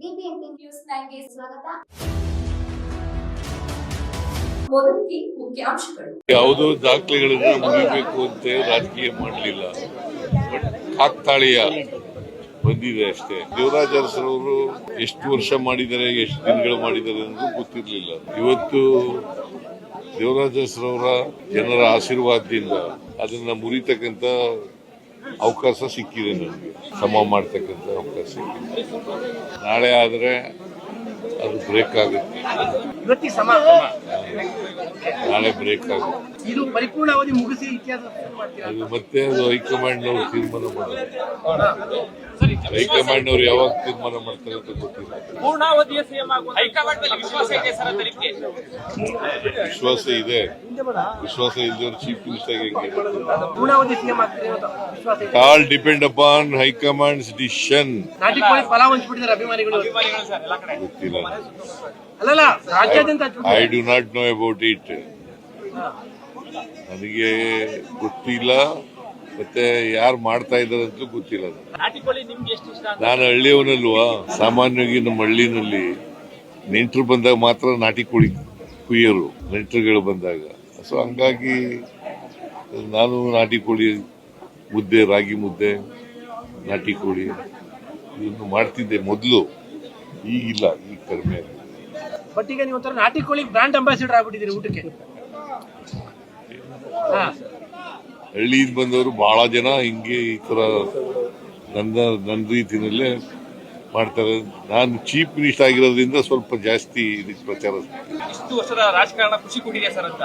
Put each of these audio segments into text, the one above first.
News ಸ್ವಾಗತ. ಯಾವುದೋ ದಾಖಲೆಗಳನ್ನ ಮುಗಿಬೇಕು ಅಂತ ರಾಜಕೀಯ ಮಾಡಲಿಲ್ಲ. ಬಟ್ ಬಂದಿದೆ ಅಷ್ಟೇ. ಯುವರಾಜ್ ಅರಸರವರು ಎಷ್ಟು ವರ್ಷ ಮಾಡಿದ್ದಾರೆ, ಎಷ್ಟು ದಿನಗಳು ಮಾಡಿದ್ದಾರೆ ಅನ್ನೋದು ಗೊತ್ತಿರಲಿಲ್ಲ. ಇವತ್ತು ದೇವರಾಜ ಅರಸರವರ ಜನರ ಆಶೀರ್ವಾದದಿಂದ ಅದನ್ನ ಮುರಿತಕ್ಕಂತ ಅವಕಾಶ ಸಿಕ್ಕಿದೆ ನನಗೆ ಸಮ ಮಾಡ್ತಕ್ಕಂಥ ಅವಕಾಶ ಸಿಕ್ಕಿದೆ. ನಾಳೆ ಆದರೆ ಅದು ಬ್ರೇಕ್ ಆಗುತ್ತೆ. ನಾಳೆ ಬ್ರೇಕ್ ಆಗುತ್ತೆ. ಇದು ಪರಿಪೂರ್ಣ ಅವಧಿ ಮುಗಿಸಿ ಇತಿಹಾಸ ಶುರು ಮಾಡ್ತೀರಾ ಅದು ಮತ್ತೆ ಅದು ಹೈಕಮಾಂಡ್ ನಾವು ತೀರ್ಮಾನ ಮಾಡೋದು. ಹೈಕಮಾಂಡ್ ಅವರು ಯಾವಾಗ ತೀರ್ಮಾನ ಮಾಡ್ತಾರೆ ಅಂತ ಗೊತ್ತಿಲ್ಲ. ಪೂರ್ಣಾವಧಿಯ ಸಿಎಂ ಹೈಕಮಾಂಡ್ ಮೇಲೆ ವಿಶ್ವಾಸ ಇದೆ ಸರ್ ತನಿಖೆ ವಿಶ್ವಾಸ ಇದೆ. ವಿಶ್ವಾಸ ಇಲ್ಲದವ್ರು ಚೀಫ್ ಮಿನಿಸ್ಟರ್ ಪೂರ್ಣಾವಧಿ ಸಿಎಂ ಆಗ್ತಾರೆ ಅಂತ ವಿಶ್ವಾಸ ಇದೆ. All depend upon high command's decision ನಾಟಿ ಕೋಳಿ ಫಲ ಹಂಚ್ಬಿಟ್ಟಿದ್ದಾರೆ ಅಭಿಮಾನಿಗಳು. ಅಭಿಮಾನಿಗಳು ಸರ್ ಎಲ್ಲ ಕಡೆ. ಗೊತ್ತಿಲ್ಲ. ಅಲ್ಲಲ್ಲ ರಾಜ್ಯಾದ್ಯಂತ I do not know about it ನನಗೆ ಗೊತ್ತಿಲ್ಲ. ಮತ್ತೆ ಯಾರು ಮಾಡ್ತಾ ಇದ್ದಾರೆ ಅಂತಲೂ ಗೊತ್ತಿಲ್ಲ ನಾನು ಹಳ್ಳಿಯವನಲ್ವಾ? ಸಾಮಾನ್ಯವಾಗಿ ನಮ್ಮ ಹಳ್ಳಿನಲ್ಲಿ ನೆಂಟರು ಬಂದಾಗ ಮಾತ್ರ ನಾಟಿ ಕೋಳಿ ಕುಯ್ಯರು ನೆಂಟರುಗಳು ಬಂದಾಗ. ಸೊ ಹಂಗಾಗಿ ನಾನು ನಾಟಿ ಕೋಳಿ ಮುದ್ದೆ ರಾಗಿ ಮುದ್ದೆ ನಾಟಿ ಕೋಳಿ ಇದನ್ನು ಮಾಡ್ತಿದ್ದೆ ಮೊದಲು. ಈಗಿಲ್ಲ ಈಗ ಕಡಿಮೆ ಆಗಿದೆ. ಬಟ್ ಈಗ ನೀವು ಒಂಥರ ನಾಟಿ ಕೋಳಿ ಬ್ರ್ಯಾಂಡ್ ಅಂಬಾಸಿಡರ್ ಆಗ್ಬಿಟ್ಟಿದ್ದೀರಿ ಊಟಕ್ಕೆ. ಹಾ. ಹಳ್ಳಿಯಿಂದ ಬಂದವರು ಬಹಳ ಜನ ಹಿಂಗೆ ಈ ತರ ನನ್ನ ನನ್ನ ರೀತಿಯಲ್ಲೇ ಮಾಡ್ತಾರೆ. ನಾನು ಚೀಫ್ ಮಿನಿಸ್ಟರ್ ಆಗಿರೋದ್ರಿಂದ ಸ್ವಲ್ಪ ಜಾಸ್ತಿ ಇದಕ್ಕೆ ಪ್ರಚಾರ. ಇಷ್ಟು ವರ್ಷದ ರಾಜಕಾರಣ ಖುಷಿ ಕೊಟ್ಟಿದೆ ಸರ್ ಅಂತ?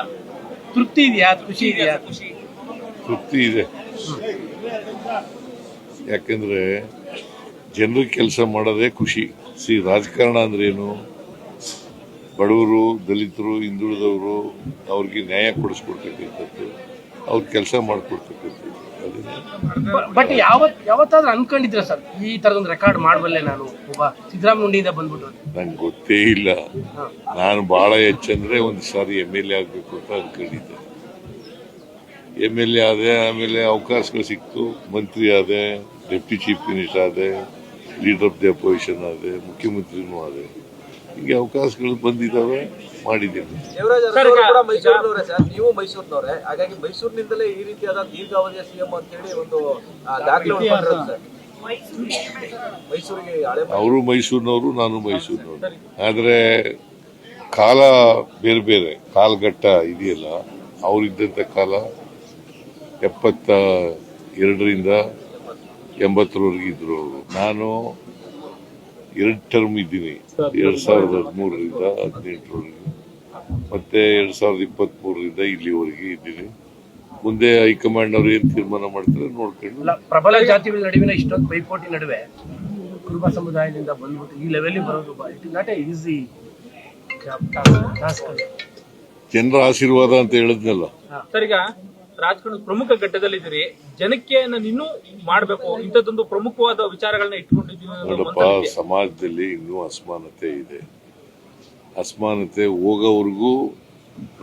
ತೃಪ್ತಿ ಇದೆಯಾ? ಖುಷಿ ಇದೆಯಾ? ಖುಷಿ. ತೃಪ್ತಿ ಇದೆ. ಯಾಕಂದ್ರೆ ಜನರಿಗೆ ಕೆಲಸ ಮಾಡೋದೇ ಖುಷಿ. ಸಿ ರಾಜಕಾರಣ ಅಂದ್ರೆ ಏನು? ಬಡವರು ದಲಿತರು ಹಿಂದುಳಿದವರು ಅವ್ರಿಗೆ ನ್ಯಾಯ ಕೊಡಿಸ್ಕೊಡ್ತಕ್ಕಂಥದ್ದು. ಅವ್ರ ಕೆಲಸ ಮಾಡಿಕೊಡ್ತಕ್ಕಂಥದ್ದು ಬಟ್ ಯಾವತ್ ಯಾವತ್ತಾದ್ರೂ ಅನ್ಕೊಂಡಿದ್ರ ಸರ್? ಈ ತರದೊಂದು ರೆಕಾರ್ಡ್ ಮಾಡಬಲ್ಲೆ ನಾನು. ಒಬ್ಬ ಬಂದ್ಬಿಟ್ಟು. ನಂಗೆ ಗೊತ್ತೇ ಇಲ್ಲ. ನಾನು ಭಾಳ ಹೆಚ್ಚಂದ್ರೆ ಒಂದು ಸಾರಿ ಎಂ ಎಲ್ ಎ ಆಗಬೇಕು ಅಂತ ಅನ್ಕೊಂಡಿದ್ದೆ. ಎಂ ಎಲ್ ಎ ಆದೆ ಆಮೇಲೆ ಅವಕಾಶಗಳು ಸಿಕ್ತು. ಮಂತ್ರಿ ಆದೆ ಡೆಪ್ಟಿ ಚೀಫ್ ಮಿನಿಸ್ಟರ್ ಆದೆ ಲೀಡರ್ ಆಫ್ ದಿ ಅಪೋಸಿಷನ್ ಆದೆ ಮುಖ್ಯಮಂತ್ರಿನೂ ಆದೆ. ಹೀಗೆ ಅವಕಾಶಗಳು ಬಂದಿದ್ದಾವೆ ಮಾಡಿದ್ದೀವಿ. ಸರ್, ಕೂಡ ಮೈಸೂರಿನವರೇ ಸರ್. ನೀವು ಮೈಸೂರಿನವರೇ. ಹಾಗಾಗಿ ಮೈಸೂರಿನಿಂದಲೇ ಈ ರೀತಿಯಾದ ದೀರ್ಘಾವಧಿಯ ಸಿಎಂ ಅಂತ ಹೇಳಿ ಒಂದು ಮೈಸೂರಿಗೆ ಅವರು ಮೈಸೂರಿನವರು ನಾನು ಮೈಸೂರಿನವರು. ಆದ್ರೆ ಕಾಲ ಬೇರೆ ಬೇರೆ ಕಾಲಘಟ್ಟ ಇದೆಯಲ್ಲ ಅವರಿದ್ದಂಥ ಕಾಲ ಎಪ್ಪತ್ತ ಎರಡರಿಂದ ಎಂಬತ್ತರವರೆಗಿದ್ರು ಅವರು. ನಾನು ಎರಡು ಟರ್ಮ್ ಇದ್ದೀನಿ. ಎರಡ್ ಸಾವಿರದ ಹದಿಮೂರರಿಂದ ಹದಿನೆಂಟರವರೆಗೆ. ಮತ್ತೆ ಎರಡ್ ಸಾವಿರದ ಇಪ್ಪತ್ತ್ ಮೂರರಿಂದ ಇಲ್ಲಿವರೆಗೆ ಇದ್ದೀನಿ. ಮುಂದೆ ಹೈಕಮಾಂಡ್ ಅವ್ರು ಏನ್ ತೀರ್ಮಾನ ಮಾಡ್ತಾರೆ ನೋಡ್ಕೊಂಡು. ಪ್ರಬಲ ಜಾತಿಗಳ ನಡುವಿನ ಇಷ್ಟೊಂದು ಪೈಪೋಟಿ ನಡುವೆ ಕುರುಬ ಸಮುದಾಯದಿಂದ ಬಂದ್ಬಿಟ್ಟು ಈ ಲೆವೆಲ್ ಬರೋದು it is not a easy task ಜನರ ಆಶೀರ್ವಾದ ಅಂತ ಹೇಳಿದ್ನಲ್ಲ. ಸರ್ ಈಗ ರಾಜಕಾರಣದ ಪ್ರಮುಖ ಘಟ್ಟದಲ್ಲಿದ್ದೀರಿ. ಜನಕ್ಕೆ ನಾನು ಇನ್ನೂ ಮಾಡಬೇಕು. ಇಂಥದ್ದೊಂದು ಪ್ರಮುಖವಾದ ವಿಚಾರಗಳನ್ನ ಇಟ್ಕೊಂಡಿದ್ದೀನಿ ಅನ್ನೋದು ನೋಡಪ್ಪ ಸಮಾಜದಲ್ಲಿ ಇನ್ನೂ ಅಸಮಾನತೆ ಇದೆ. ಅಸಮಾನತೆ ಹೋಗೋವರೆಗೂ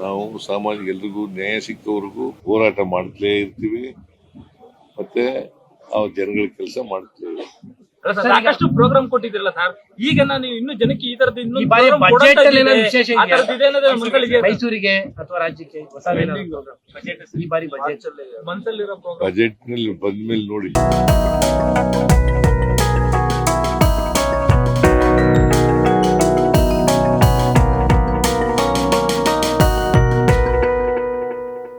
ನಾವು ಸಾಮಾಜಿಕ ಎಲ್ರಿಗೂ ನ್ಯಾಯ ಸಿಕ್ಕವರೆಗೂ ಹೋರಾಟ ಮಾಡ್ತಲೇ ಇರ್ತೀವಿ. ಮತ್ತೆ ಆ ಜನಗಳ ಕೆಲಸ ಮಾಡ್ತೇವೆ ಸಾಕಷ್ಟು ಪ್ರೋಗ್ರಾಮ್ ಕೊಟ್ಟಿದ್ರಲ್ಲ ಸರ್. ಈಗ ನಾನು ಇನ್ನು ಜನಕ್ಕೆ ಈ ತರದ ಈ ಇನ್ನೊಂದು. ಮೈಸೂರಿಗೆ ಅಥವಾ ರಾಜ್ಯಕ್ಕೆ? ಈ ಬಾರಿ ಬಜೆಟ್ ಬಜೆಟ್ನಲ್ಲಿ ಬಂದ್ಮೇಲೆ ನೋಡಿ.